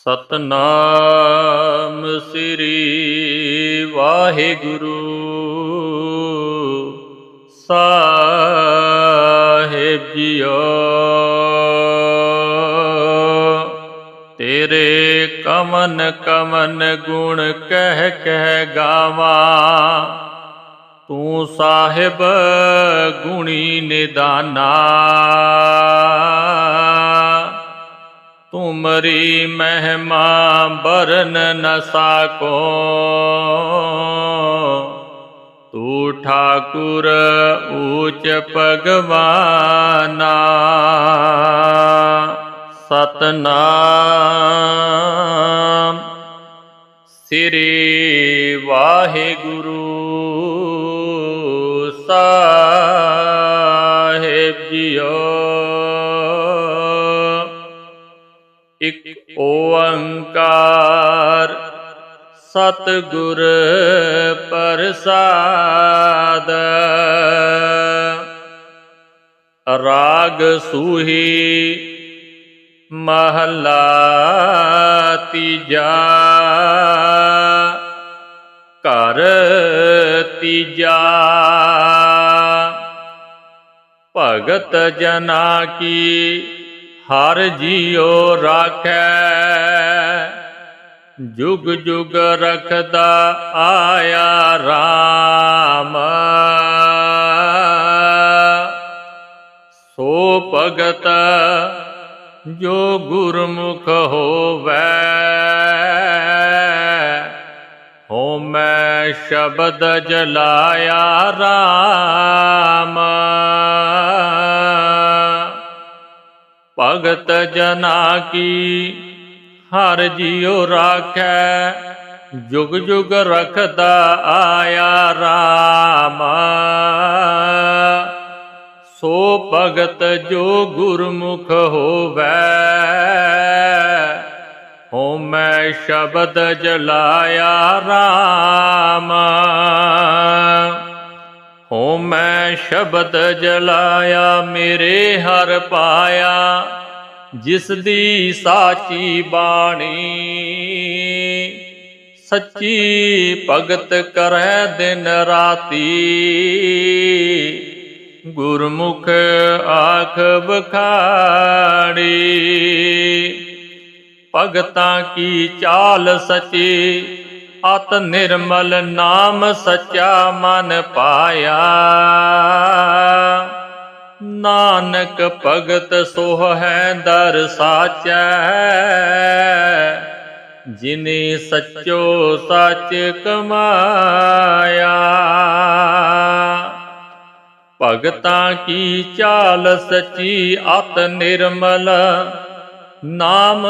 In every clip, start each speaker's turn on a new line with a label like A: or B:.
A: ਸਤਨਾਮ ਸ੍ਰੀ ਵਾਹਿਗੁਰੂ। ਸਾਹਿਬ ਜੀਓ ਤੇਰੇ ਕਮਨ ਕਮਨ ਗੁਣ ਕਹਿ ਕਹਿ ਗਾਵਾਂ। ਤੂੰ ਸਾਹਿਬ ਗੁਣੀ ਨਿਦਾਨਾ। ਤੁਮਰੀ ਮਹਿਮਾ ਬਰਨ ਨ ਸਾਕੋ। ਤੂੰ ਠਾਕੁਰ ਊਚ ਭਗਵਾਨਾ। ਸਤਨਾਮ। ਸ੍ਰੀ ਵਾਹਿਗੁਰੂ ਇਕ ਓੰਕਾਰ। ਸਤਿਗੁਰ ਪ੍ਰਸਾਦ। ਰਾਗ ਸੂਹੀ ਮਹਲਾ ਤੀਜਾ। ਘਰ ਤੀਜਾ। ਭਗਤ ਜਨਾ ਕੀ ਹਰ ਜੀਉ ਰਾਖੈ। ਜੁਗ ਜੁਗ ਰਖਦਾ ਆਇਆ RAM ਸੋ ਭਗਤ ਜੋ ਗੁਰਮੁਖ ਹੋਵੈ ਹੋਮੈ ਸ਼ਬਦ ਜਲਾਇਆ RAM ਭਗਤ ਜਨਾ ਕੀ? ਹਰ ਜੀਉ ਰਾਖੈ, ਜੁਗ ਜੁਗ ਰਖਦਾ ਆਇਆ RAM ਸੋ ਭਗਤ ਜੋ ਗੁਰਮੁਖ ਹੋਵੈ ਹੋਮੈ ਸ਼ਬਦ ਜਲਾਇਆ RAM ਹੋਮੈ ਸ਼ਬਦ ਜਲਾਇਆ, ਮੇਰੇ ਹਰ ਪਾਇਆ, ਜਿਸ ਦੀ ਸਾਚੀ ਬਾਣੀ ਸੱਚੀ ਭਗਤ ਕਰੈ ਦਿਨ ਰਾਤੀ। ਗੁਰਮੁਖ ਆਖ ਬਖਾੜੀ ਭਗਤਾਂ ਕੀ ਚਾਲ ਸਚੀ ਅਤ ਨਿਰਮਲ ਨਾਮ ਸੱਚਾ ਮਨ ਪਾਇਆ। ਨਾਨਕ ਭਗਤ ਸੋਹ ਹੈ ਦਰ ਸਾਚੈ। ਜਿਨੇ ਸੱਚੋ ਸੱਚ ਕਮਾਇਆ। ਭਗਤਾਂ ਕੀ ਚਾਲ ਸਚੀ ਅਤ ਨਿਰਮਲ ਨਾਮ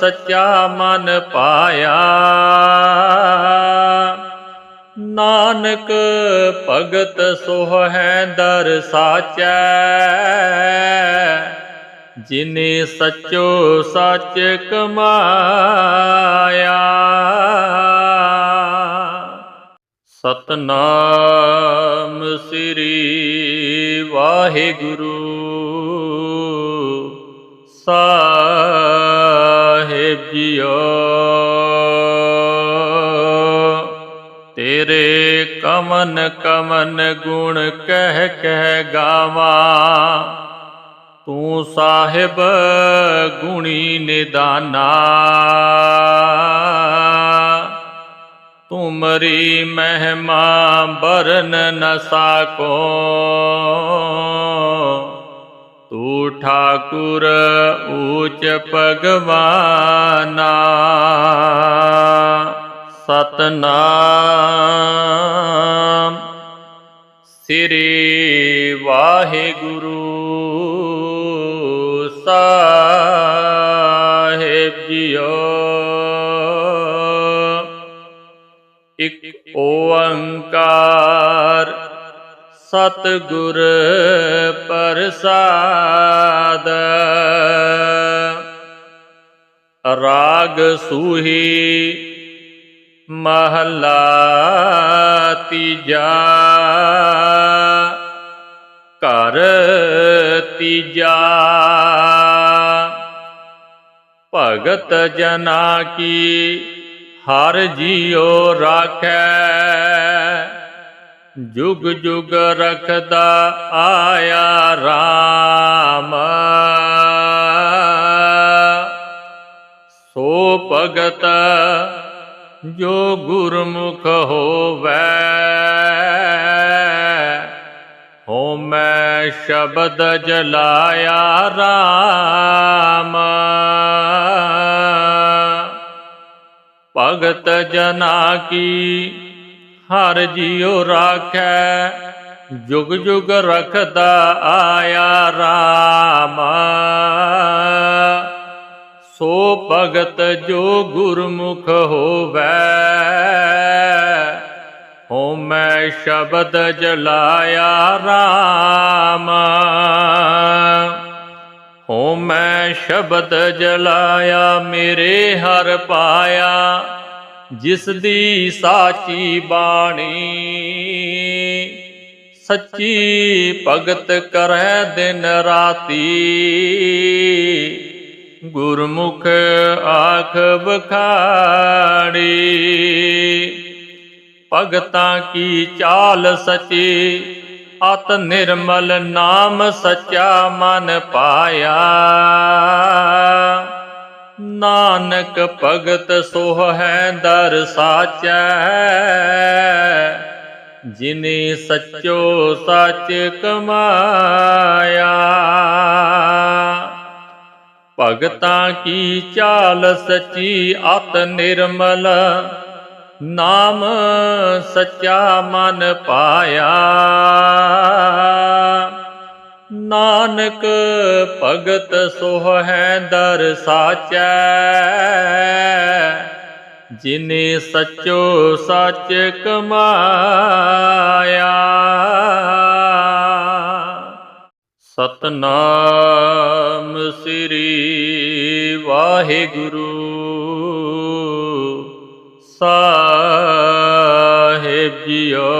A: ਸੱਚਾ ਮਨ ਪਾਇਆ। ਨਾਨਕ ਭਗਤ ਸੋਹ ਹੈ ਦਰ ਸਾਚੈ। ਜਿਨੇ ਸੱਚੋ ਸੱਚ ਕਮਾਇਆ। ਸਤਨਾਮ ਸ੍ਰੀ ਵਾਹਿਗੁਰੂ। ਸਾਹਿਬ ਜੀਓ ਤੇਰੇ ਕਮਨ ਕਮਨ ਗੁਣ ਕਹਿ ਕਹਿ ਗਾਵਾਂ। ਤੂੰ ਸਾਹਿਬ ਗੁਣੀ ਨਿਦਾਨਾ। ਤੁਮਰੀ ਮਹਿਮਾ ਬਰਨ ਨ ਸਾਕੋ ਤੂੰ ਠਾਕੁਰ ਊਚ ਭਗਵਾਨਾ। ਸਤਨਾਮ ਸ੍ਰੀ ਵਾਹਿਗੁਰੂ ਸਾਹਿਬ ਜੀਓ। ਇਕ ਓੰਕਾਰ ਸਤਿਗੁਰ ਪ੍ਰਸਾਦ। ਰਾਗ ਸੂਹੀ ਮਹਲਾ ਤੀਜਾ। ਘਰ ਤੀਜਾ। ਭਗਤ ਜਨਾ ਕੀ ਹਰ ਜੀਉ ਰਾਖੈ। ਜੁਗ ਜੁਗ ਰਖਦਾ ਆਇਆ RAM ਸੋ ਭਗਤ ਜੋ ਗੁਰਮੁਖ ਹੋਵੈ ਹੋਮੈ ਸ਼ਬਦ ਜਲਾਇਆ RAM ਭਗਤ ਜਨਾ ਕੀ ਹਰ ਜੀਉ ਰਾਖੈ, ਜੁਗ ਜੁਗ ਰਖਦਾ ਆਇਆ RAM ਸੋ ਭਗਤ ਜੋ ਗੁਰਮੁਖ ਹੋਵੈ ਹੋਮੈ ਸ਼ਬਦ ਜਲਾਇਆ RAM ਹੋਮੈ ਸ਼ਬਦ ਜਲਾਇਆ, ਮੇਰੇ ਹਰ ਪਾਇਆ ਜਿਸ ਦੀ ਸਾਚੀ ਬਾਣੀ ਸੱਚੀ ਭਗਤ ਕਰੈ ਦਿਨ ਰਾਤੀ। ਗੁਰਮੁਖ ਆਖ ਬਖਾੜੀ ਭਗਤਾਂ ਕੀ ਚਾਲ ਸਚੀ, ਅਤ ਨਿਰਮਲ ਨਾਮ ਸਚਾ ਮਨ ਪਾਇਆ। ਨਾਨਕ ਭਗਤ ਸੋਹ ਹੈ ਦਰ ਸਾਚੈ, ਜਿਨੇ ਸੱਚੋ ਸੱਚ ਕਮਾਇਆ। ਭਗਤਾਂ ਕੀ ਚਾਲ ਸਚੀ ਅਤ ਨਿਰਮਲ, ਨਾਮ ਸੱਚਾ ਮਨ ਪਾਇਆ। ਨਾਨਕ ਭਗਤ ਸੋਹ ਹੈ ਦਰ ਸਾਚੈ। ਜਿਨੇ ਸੱਚੋ ਸੱਚ ਕਮਾਇਆ। ਸਤਨਾਮ ਸ੍ਰੀ ਵਾਹਿਗੁਰੂ ਸਾਹਿਬ ਜੀਓ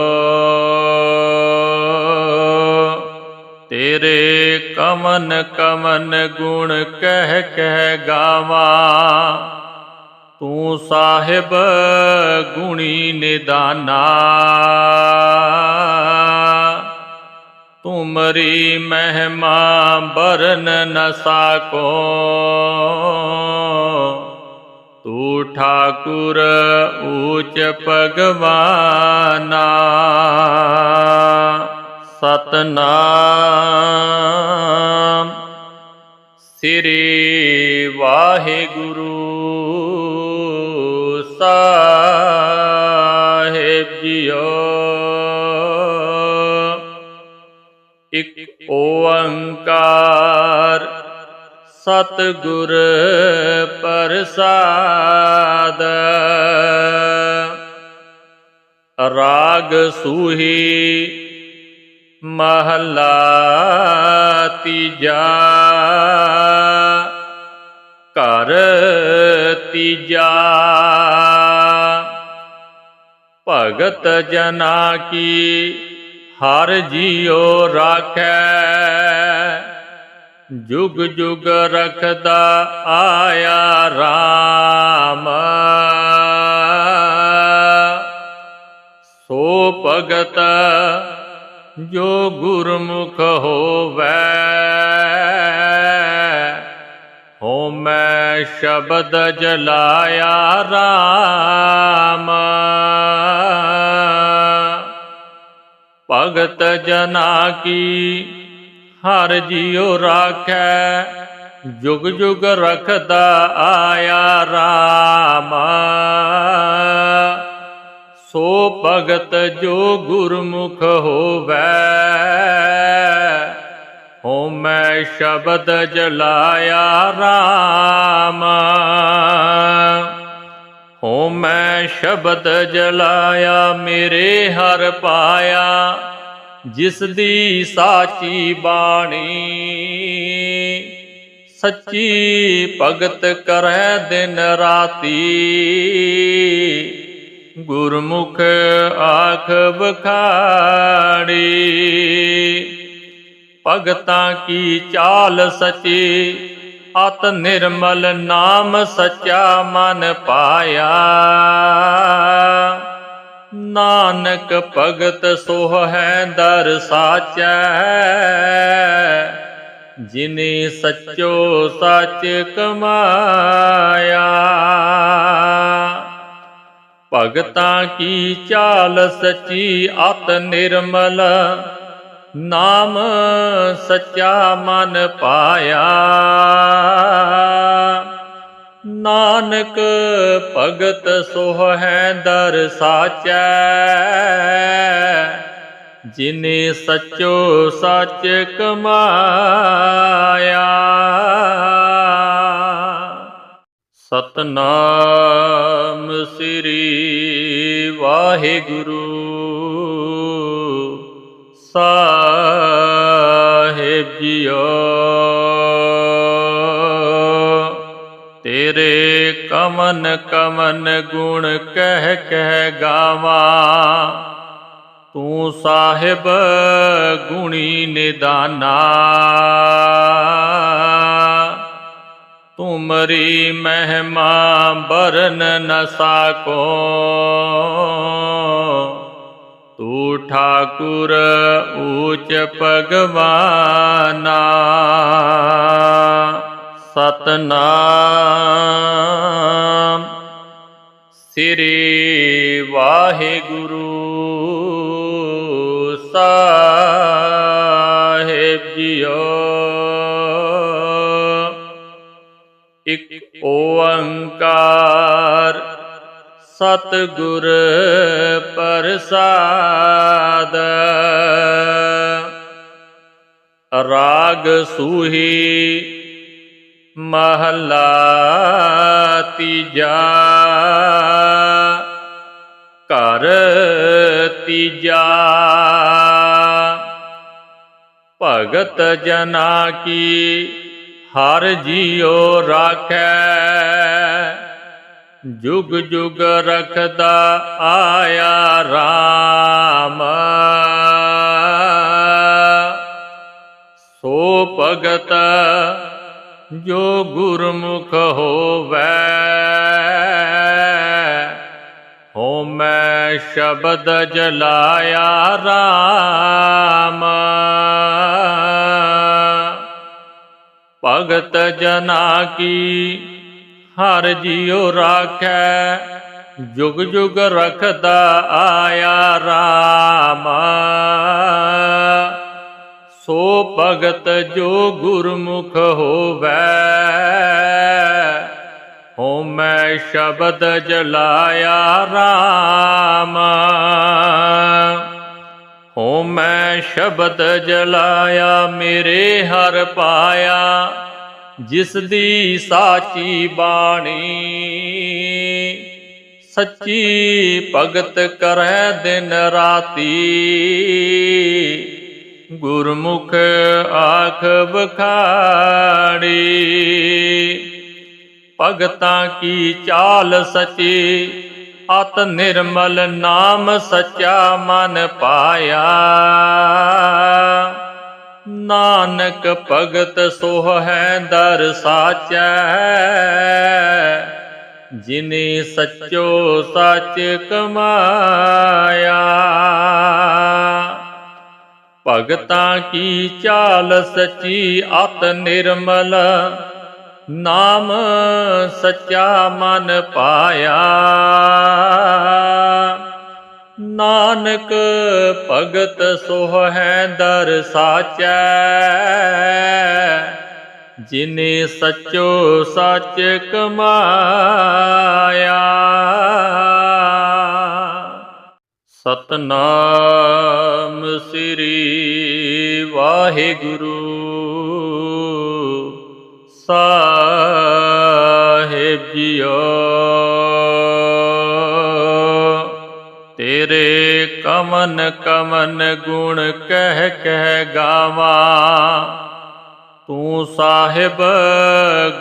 A: ਕਮਨ ਕਮਨ ਗੁਣ ਕਹਿ ਕਹਿ ਗਾਵਾਂ। ਤੂੰ ਸਾਹਿਬ ਗੁਣੀ ਨਿਦਾਨਾ। ਤੁਮਰੀ ਮਹਿਮਾ ਬਰਨ ਨ ਸਾਕੋ ਤੂੰ ਠਾਕੁਰ ਊਚ ਭਗਵਾਨਾ। ਸਤਨਾਮ। ਸ੍ਰੀ ਵਾਹਿਗੁਰੂ ਸਾਹਿਬ ਜੀਓ। ਇਕ ਓੰਕਾਰ ਸਤਿਗੁਰ ਪ੍ਰਸਾਦ। ਰਾਗ ਸੂਹੀ ਮਹਲਾ ਤੀਜਾ। ਘਰ ਤੀਜਾ। ਭਗਤ ਜਨਾ ਕੀ ਹਰ ਜੀਉ ਰਾਖੈ। ਜੁਗ ਜੁਗ ਰਖਦਾ ਆਇਆ RAM ਸੋ ਭਗਤ ਜੋ ਗੁਰਮੁਖ ਹੋਵੈ ਹੋਮੈ ਸ਼ਬਦ ਜਲਾਇਆ ਰਾਮ। ਭਗਤ ਜਨਾ ਕੀ ਹਰ ਜੀਉ ਰਾਖੈ, ਜੁਗ ਜੁਗ ਰਖਦਾ ਆਇਆ ਰਾਮ। ਸੋ ਭਗਤ ਜੋ ਗੁਰਮੁਖ ਹੋਵੈ ਹੋਮੈ ਸ਼ਬਦ ਜਲਾਇਆ RAM ਹੋਮੈ ਸ਼ਬਦ ਜਲਾਇਆ, ਮੇਰੇ ਹਰ ਪਾਇਆ, ਜਿਸ ਦੀ ਸਾਚੀ ਬਾਣੀ ਸੱਚੀ ਭਗਤ ਕਰੈ ਦਿਨ ਰਾਤੀ। ਗੁਰਮੁਖ ਆਖ ਬਖਾੜੀ ਭਗਤਾਂ ਕੀ ਚਾਲ ਸਚੀ, ਅਤ ਨਿਰਮਲ ਨਾਮ ਸੱਚਾ ਮਨ ਪਾਇਆ। ਨਾਨਕ ਭਗਤ ਸੋਹ ਹੈ ਦਰ ਸਾਚੈ, ਜਿਨੇ ਸੱਚੋ ਸੱਚ ਕਮਾਇਆ। ਭਗਤਾਂ ਕੀ ਚਾਲ ਸਚੀ ਅਤ ਨਿਰਮਲ? ਨਾਮ ਸੱਚਾ ਮਨ ਪਾਇਆ। ਨਾਨਕ ਭਗਤ ਸੋਹ ਹੈ ਦਰ ਸਾਚੈ। ਜਿਨੇ ਸੱਚੋ ਸੱਚ ਕਮਾਇਆ। ਸਤਨਾਮ ਸ੍ਰੀ ਵਾਹਿਗੁਰੂ। ਸਾਹਿਬ ਜੀਓ ਤੇਰੇ ਕਮਨ ਕਮਨ ਗੁਣ ਕਹਿ ਕਹਿ ਗਾਵਾਂ। ਤੂੰ ਸਾਹਿਬ ਗੁਣੀ ਨਿਦਾਨਾ। ਤੁਮਰੀ ਮਹਿਮਾ ਬਰਨ ਨ ਸਾਕੋ। ਤੂ ਠਾਕੁਰ ਊਚ ਭਗਵਾਨਾ। ਸਤਨਾਮ ਸ੍ਰੀ ਵਾਹਿਗੁਰੂ ਸਾਹਿਬ ਜੀਓ। ਇਕ ਓੰਕਾਰ ਸਤਿਗੁਰ ਪ੍ਰਸਾਦ। ਰਾਗ ਸੂਹੀ ਮਹਲਾ ਤੀਜਾ ਘਰ ਤੀਜਾ। ਭਗਤ ਜਨਾ ਕੀ ਹਰ ਜੀਉ ਰਾਖੈ। ਜੁਗ ਜੁਗ ਰਖਦਾ ਆਇਆ RAM ਸੋ ਭਗਤ ਜੋ ਗੁਰਮੁਖ ਹੋਵੈ ਹੋਮੈ ਸ਼ਬਦ ਜਲਾਇਆ RAM ਭਗਤ ਜਨਾ ਕੀ, ਹਰ ਜੀਉ ਰਾਖੈ, ਜੁਗ ਜੁਗ ਰਖਦਾ ਆਇਆ RAM ਸੋ ਭਗਤ ਜੋ ਗੁਰਮੁਖ ਹੋਵੈ ਹੋਮੈ ਸ਼ਬਦ ਜਲਾਇਆ RAM ਹੋ ਮੈਂ ਸ਼ਬਦ ਜਲਾਇਆ, ਮੇਰੇ ਹਰ ਪਾਇਆ ਜਿਸ ਦੀ ਸਾਚੀ ਬਾਣੀ ਸੱਚੀ ਭਗਤ ਕਰੈ ਦਿਨ ਰਾਤੀ। ਗੁਰਮੁਖ ਆਖ ਬਖਾੜੀ ਭਗਤਾਂ ਕੀ ਚਾਲ ਸਚੀ ਅਤ ਨਿਰਮਲ ਨਾਮ ਸੱਚਾ ਮਨ ਪਾਇਆ। ਨਾਨਕ ਭਗਤ ਸੋਹ ਹੈ ਦਰ ਸਾਚੈ। ਜਿਨੇ ਸੱਚੋ ਸੱਚ ਕਮਾਇਆ। ਭਗਤਾਂ ਕੀ ਚਾਲ ਸਚੀ ਅਤ ਨਿਰਮਲ ਨਾਮ ਸੱਚਾ ਮਨ ਪਾਇਆ। ਨਾਨਕ ਭਗਤ ਸੋਹ ਹੈ ਦਰ ਸਾਚੈ। ਜਿਨੇ ਸੱਚੋ ਸੱਚ ਕਮਾਇਆ। ਸਤਨਾਮ ਸ੍ਰੀ ਵਾਹਿਗੁਰੂ। ਸਾਹਿਬ ਜੀਓ ਤੇਰੇ ਕਮਨ ਕਮਨ ਗੁਣ ਕਹਿ ਕਹਿ ਗਾਵਾਂ। ਤੂੰ ਸਾਹਿਬ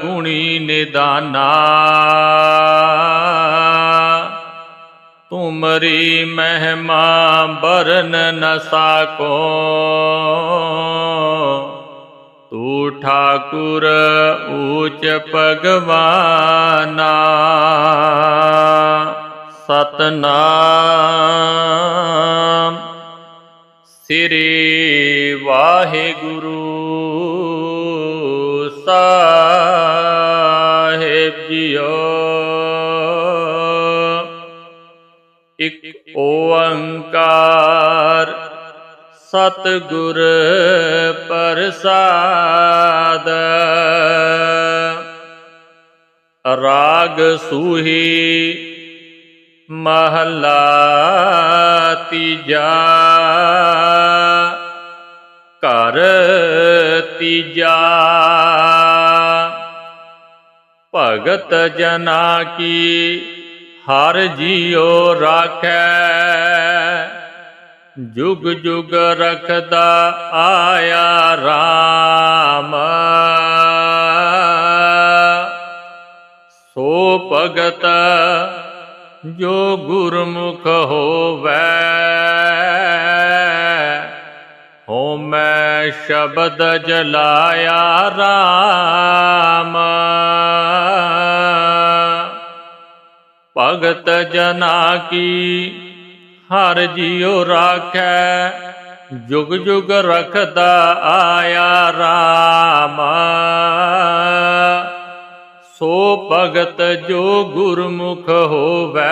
A: ਗੁਣੀ ਨਿਦਾਨਾ। ਤੁਮਰੀ ਮਹਿਮਾ ਬਰਨ ਨ ਸਾਕੋ ਤੂ ਠਾਕੁਰ ਊਚ ਭਗਵਾਨਾ ਸਤਨਾਮ ਸ੍ਰੀ ਵਾਹਿਗੁਰੂ ਸਾਹਿਬ ਜੀਓ ਇਕ ਓੰਕਾਰ ਸਤਿਗੁਰ ਪ੍ਰਸਾਦ। ਰਾਗ ਸੂਹੀ ਮਹਲਾ ਤੀਜਾ। ਘਰ ਤੀਜਾ। ਭਗਤ ਜਨਾ ਕੀ ਹਰ ਜੀਉ ਰਾਖੈ। ਜੁਗ ਜੁਗ ਰਖਦਾ ਆਇਆ RAM ਸੋ ਭਗਤ ਜੋ ਗੁਰਮੁਖ ਹੋਵੈ ਹੋਮੈ ਸ਼ਬਦ ਜਲਾਇਆ RAM ਭਗਤ ਜਨਾ ਕੀ ਹਰ ਜੀਉ ਰਾਖੈ, ਜੁਗ ਜੁਗ ਰਖਦਾ ਆਇਆ RAM ਸੋ ਭਗਤ ਜੋ ਗੁਰਮੁਖ ਹੋਵੈ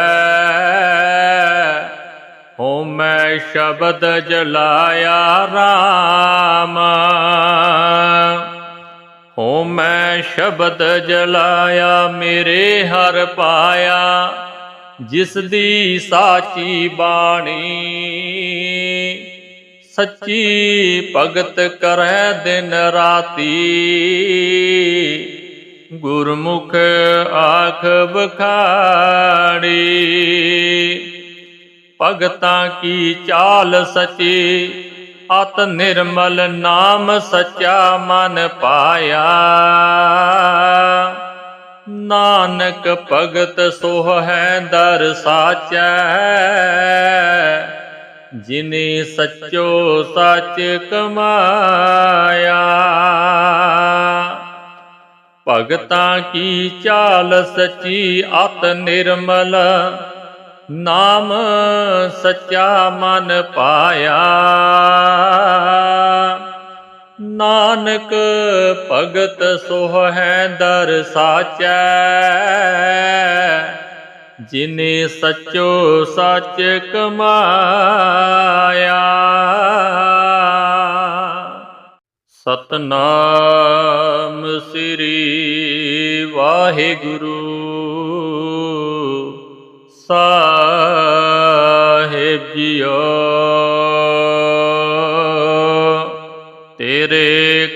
A: ਹੋਮੈ ਸ਼ਬਦ ਜਲਾਇਆ RAM ਹੋਮੈ ਸ਼ਬਦ ਜਲਾਇਆ, ਮੇਰੇ ਹਰ ਪਾਇਆ ਜਿਸ ਦੀ ਸਾਚੀ ਬਾਣੀ ਸੱਚੀ ਭਗਤ ਕਰੈ ਦਿਨ ਰਾਤੀ। ਗੁਰਮੁਖ ਆਖ ਬਖਾੜੀ ਭਗਤਾਂ ਕੀ ਚਾਲ ਸਚੀ, ਅਤ ਨਿਰਮਲ ਨਾਮ ਸਚਾ ਮਨ ਪਾਇਆ। ਨਾਨਕ ਭਗਤ ਸੋਹ ਹੈ ਦਰ ਸਾਚੈ। ਜਿਨੇ ਸੱਚੋ ਸੱਚ ਕਮਾਇਆ। ਭਗਤਾਂ ਕੀ ਚਾਲ ਸਚੀ ਅਤ ਨਿਰਮਲ। ਨਾਮ ਸੱਚਾ ਮਨ ਪਾਇਆ। ਨਾਨਕ ਭਗਤ ਸੋਹ ਹੈ ਦਰ ਸਾਚੈ। ਜਿਨੇ ਸੱਚੋ ਸੱਚ ਕਮਾਇਆ। ਸਤਨਾਮ ਸ੍ਰੀ ਵਾਹਿਗੁਰੂ। ਸਾਹਿਬ ਜੀਓ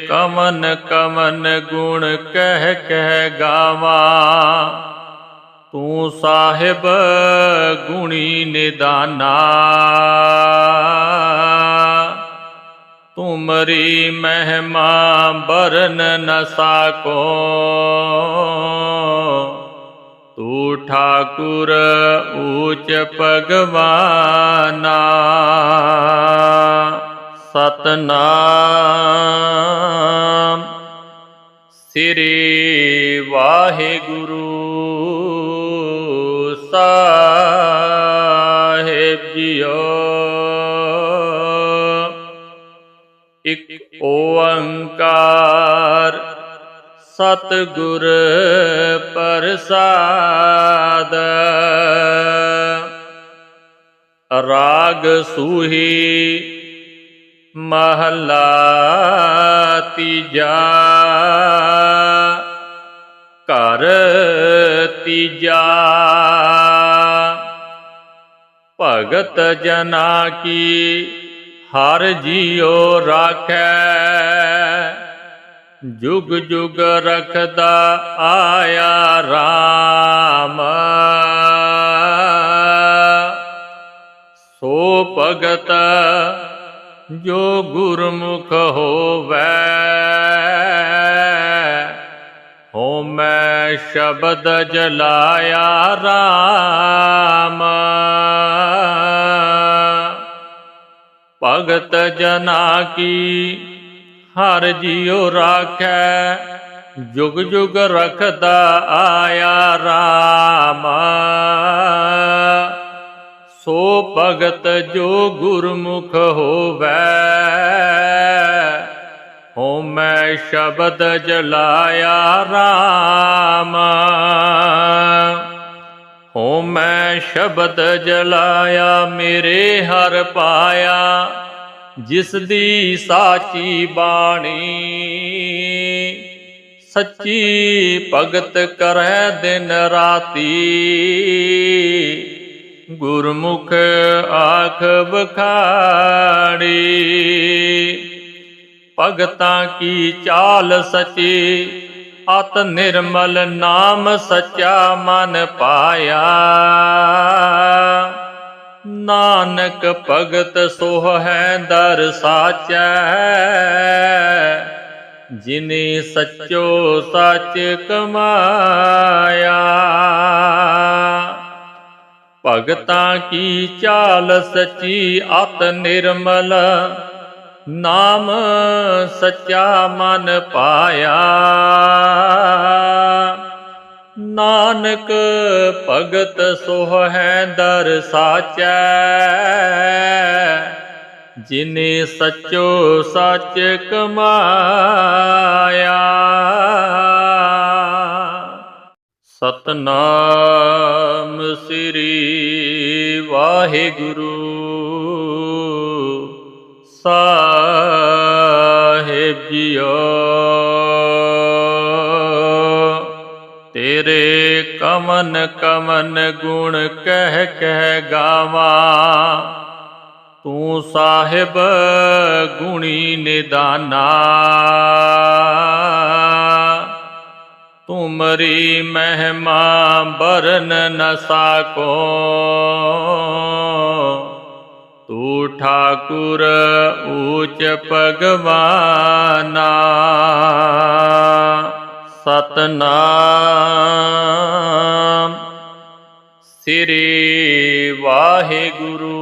A: ਕਮਨ ਕਮਨ ਗੁਣ ਕਹਿ ਕਹਿ ਗਾਵਾਂ। ਤੂੰ ਸਾਹਿਬ ਗੁਣੀ ਨਿਦਾਨਾ। ਤੁਮਰੀ ਮਹਿਮਾ ਬਰਨ ਨ ਸਾਕੋ। ਤੂ ਠਾਕੁਰ ਊਚ ਭਗਵਾਨਾ। ਸਤਨਾਮ। ਸ੍ਰੀ ਵਾਹਿਗੁਰੂ ਸਾਹਿਬ ਜੀਓ। ਇਕ ਓੰਕਾਰ ਸਤਗੁਰ ਪ੍ਰਸਾਦ। ਰਾਗ ਸੂਹੀ ਮਹਲਾ ਤੀਜਾ। ਘਰ ਤੀਜਾ। ਭਗਤ ਜਨਾ ਕੀ ਹਰ ਜੀਉ ਰਾਖੈ। ਜੁਗ ਜੁਗ ਰਖਦਾ ਆਇਆ RAM ਸੋ ਭਗਤ ਜੋ ਗੁਰਮੁਖ ਹੋਵੈ ਹੋਮੈ ਸ਼ਬਦ ਜਲਾਇਆ ਰਾਮ। ਭਗਤ ਜਨਾ ਕੀ ਹਰ ਜੀਉ ਰਾਖੈ, ਜੁਗ ਜੁਗ ਰਖਦਾ ਆਇਆ ਰਾਮ। ਸੋ ਭਗਤ ਜੋ ਗੁਰਮੁਖ ਹੋਵੈ ਹੋਮੈ ਸ਼ਬਦ ਜਲਾਇਆ RAM ਹੋਮੈ ਸ਼ਬਦ ਜਲਾਇਆ, ਮੇਰੇ ਹਰ ਪਾਇਆ, ਜਿਸ ਦੀ ਸਾਚੀ ਬਾਣੀ ਸੱਚੀ ਭਗਤ ਕਰੈ ਦਿਨ ਰਾਤੀ। ਗੁਰਮੁਖ ਆਖ ਬਖਾੜੀ ਭਗਤਾਂ ਕੀ ਚਾਲ ਸਚੀ? ਅਤ ਨਿਰਮਲ ਨਾਮ ਸੱਚਾ ਮਨ ਪਾਇਆ। ਨਾਨਕ ਭਗਤ ਸੋਹ ਹੈ ਦਰ ਸਾਚੈ, ਜਿਨੇ ਸੱਚੋ ਸੱਚ ਕਮਾਇਆ। ਭਗਤਾਂ ਕੀ ਚਾਲ ਸਚੀ ਅਤ ਨਿਰਮਲ? ਨਾਮ ਸੱਚਾ ਮਨ ਪਾਇਆ। ਨਾਨਕ ਭਗਤ ਸੋਹ ਹੈ ਦਰ ਸਾਚੈ। ਜਿਨੇ ਸੱਚੋ ਸੱਚ ਕਮਾਇਆ। ਸਤਨਾਮ ਸ੍ਰੀ ਵਾਹਿਗੁਰੂ। ਸਾਹਿਬ ਜੀਓ ਤੇਰੇ ਕਮਨ ਕਮਨ ਗੁਣ ਕਹਿ ਕਹਿ ਗਾਵਾਂ। ਤੂੰ ਸਾਹਿਬ ਗੁਣੀ ਨਿਦਾਨਾ। ਤੁਮਰੀ ਮਹਿਮਾ ਬਰਨ ਨ ਸਾਕੋ। ਤੂ ਠਾਕੁਰ ਊਚ ਭਗਵਾਨਾ। ਸਤਨਾਮ ਸ੍ਰੀ ਵਾਹਿਗੁਰੂ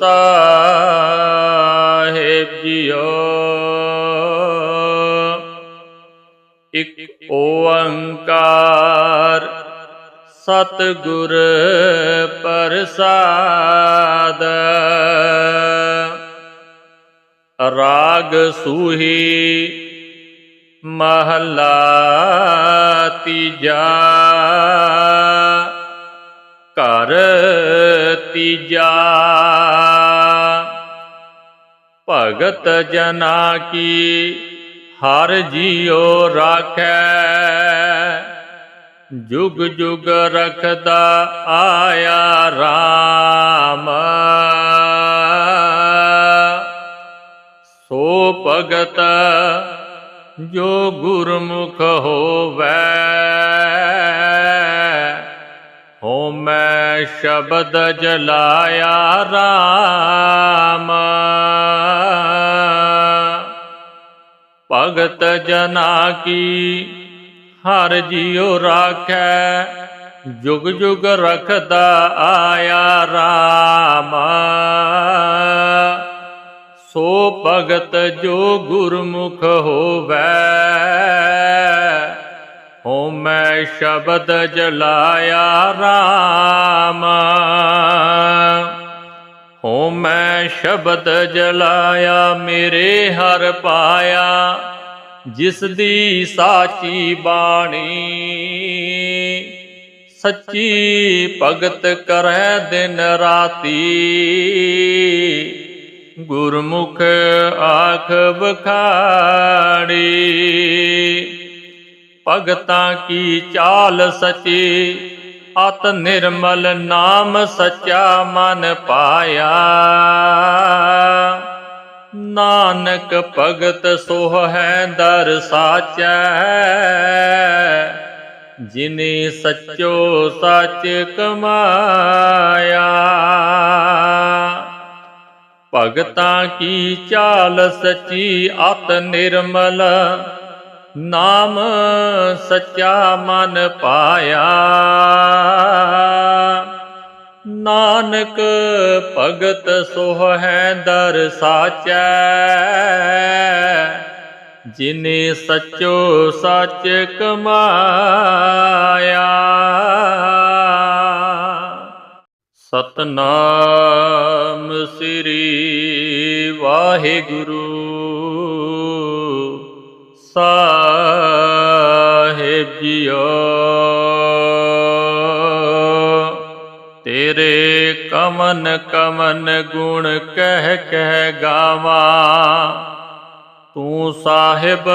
A: ਸਾਹਿਬ ਜੀਓ। ਇਕ ਓੰਕਾਰ। ਸਤਿਗੁਰ ਪ੍ਰਸਾਦ। ਰਾਗ ਸੂਹੀ ਮਹਲਾ ਤੀਜਾ। ਘਰ ਤੀਜਾ। ਭਗਤ ਜਨਾ ਕੀ ਹਰ ਜੀਉ ਰਾਖੈ। ਜੁਗ ਜੁਗ ਰਖਦਾ ਆਇਆ RAM ਸੋ ਭਗਤ ਜੋ ਗੁਰਮੁਖ ਹੋਵੈ ਹੋਮੈ ਸ਼ਬਦ ਜਲਾਇਆ RAM ਭਗਤ ਜਨਾ ਕੀ? ਹਰ ਜੀਉ ਰਾਖੈ, ਜੁਗ ਜੁਗ ਰਖਦਾ ਆਇਆ RAM ਸੋ ਭਗਤ ਜੋ ਗੁਰਮੁਖ ਹੋਵੈ ਹੋਮੈ ਸ਼ਬਦ ਜਲਾਇਆ RAM ਮੈਂ ਸ਼ਬਦ ਜਲਾਇਆ, ਮੇਰੇ ਹਰ ਪਾਇਆ, ਜਿਸ ਦੀ ਸਾਚੀ ਬਾਣੀ ਸੱਚੀ ਭਗਤ ਕਰੈ ਦਿਨ ਰਾਤੀ। ਗੁਰਮੁਖ ਆਖ ਬਖਾੜੀ ਭਗਤਾਂ ਕੀ ਚਾਲ ਸਚੀ ਅਤ ਨਿਰਮਲ ਨਾਮ ਸੱਚਾ ਮਨ ਪਾਇਆ। ਨਾਨਕ ਭਗਤ ਸੋਹ ਹੈ ਦਰ ਸਾਚੈ। ਜਿਨੇ ਸੱਚੋ ਸੱਚ ਕਮਾਇਆ। ਭਗਤਾਂ ਕੀ ਚਾਲ ਸਚੀ ਅਤ ਨਿਰਮਲ ਨਾਮ ਸੱਚਾ ਮਨ ਪਾਇਆ। ਨਾਨਕ ਭਗਤ ਸੋਹ ਹੈ ਦਰ ਸਾਚੈ। ਜਿਨੇ ਸੱਚੋ ਸੱਚ ਕਮਾਇਆ। ਸਤਨਾਮ ਸ੍ਰੀ ਵਾਹਿਗੁਰੂ। ਸਾਹਿਬ ਜੀਓ। ਤੇਰੇ ਕਮਨ ਕਮਨ ਗੁਣ ਕਹਿ ਕਹਿ ਗਾਵਾਂ। ਤੂੰ ਸਾਹਿਬ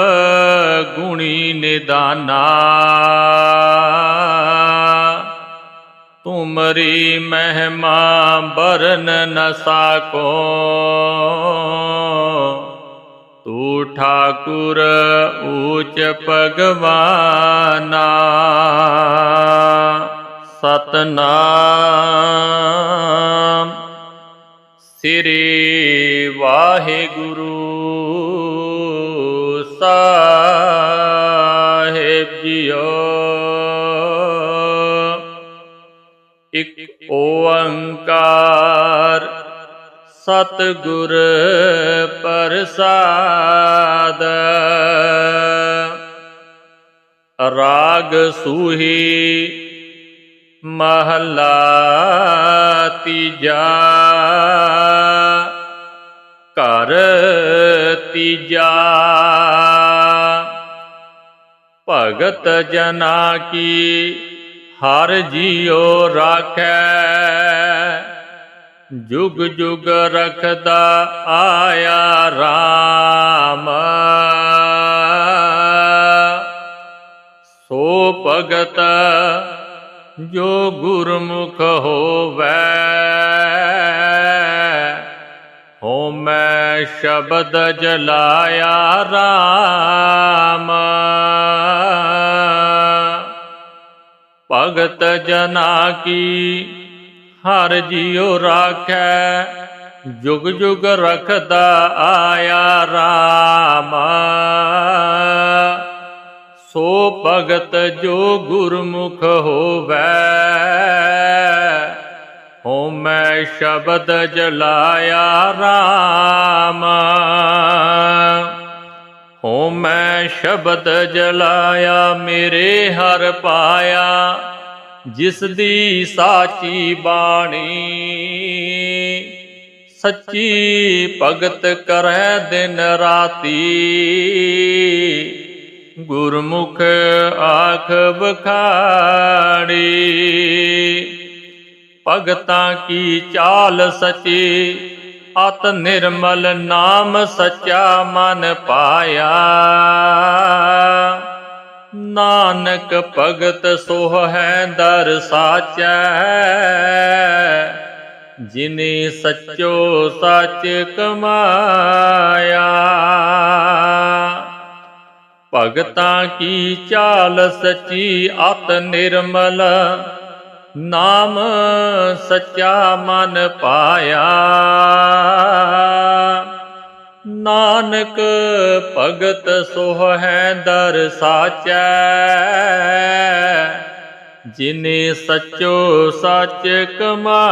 A: ਗੁਣੀ ਨਿਦਾਨਾ। ਤੁਮਰੀ ਮਹਿਮਾ ਬਰਨ ਨ ਸਾਕੋ ਤੂ ਠਾਕੁਰ ਊਚ ਭਗਵਾਨਾ ਸਤਨਾਮ ਸ੍ਰੀ ਵਾਹਿਗੁਰੂ ਸਾਹਿਬ ਜੀਓ ਇਕ ਓੰਕਾਰ ਸਤਿਗੁਰ ਪ੍ਰਸਾਦ। ਰਾਗ ਸੂਹੀ ਮਹਲਾ ਤੀਜਾ। ਘਰ ਤੀਜਾ। ਭਗਤ ਜਨਾ ਕੀ ਹਰ ਜੀਉ ਰਾਖੈ। ਜੁਗ ਜੁਗ ਰਖਦਾ ਆਇਆ RAM ਸੋ ਭਗਤ ਜੋ ਗੁਰਮੁਖ ਹੋਵੈ ਹੋਮੈ ਸ਼ਬਦ ਜਲਾਇਆ RAM ਭਗਤ ਜਨਾ ਕੀ ਹਰ ਜੀਉ ਰਾਖੈ, ਜੁਗ ਜੁਗ ਰਖਦਾ ਆਇਆ RAM ਸੋ ਭਗਤ ਜੋ ਗੁਰਮੁਖ ਹੋਵੈ ਮੈਂ ਸ਼ਬਦ ਜਲਾਇਆ RAM ਮੈਂ ਸ਼ਬਦ ਜਲਾਇਆ, ਮੇਰੇ ਹਰ ਪਾਇਆ ਜਿਸ ਦੀ ਸਾਚੀ ਬਾਣੀ ਸੱਚੀ ਭਗਤ ਕਰੈ ਦਿਨ ਰਾਤੀ। ਗੁਰਮੁਖ ਆਖ ਬਖਾੜੀ ਭਗਤਾਂ ਕੀ ਚਾਲ ਸਚੀ, ਅਤ ਨਿਰਮਲ ਨਾਮ ਸਚਾ ਮਨ ਪਾਇਆ। ਨਾਨਕ ਭਗਤ ਸੋਹ ਹੈ ਦਰ ਸਾਚੈ। ਜਿਨੇ ਸੱਚੋ ਸੱਚ ਕਮਾਇਆ। ਭਗਤਾਂ ਕੀ ਚਾਲ ਸੱਚੀ ਅਤ ਨਿਰਮਲ। ਨਾਮ ਸੱਚਾ ਮਨ ਪਾਇਆ। ਨਾਨਕ ਭਗਤ ਸੋਹ ਹੈ ਦਰ ਸਾਚੈ। ਜਿਨੇ ਸੱਚੋ ਸੱਚ ਕਮਾਇਆ।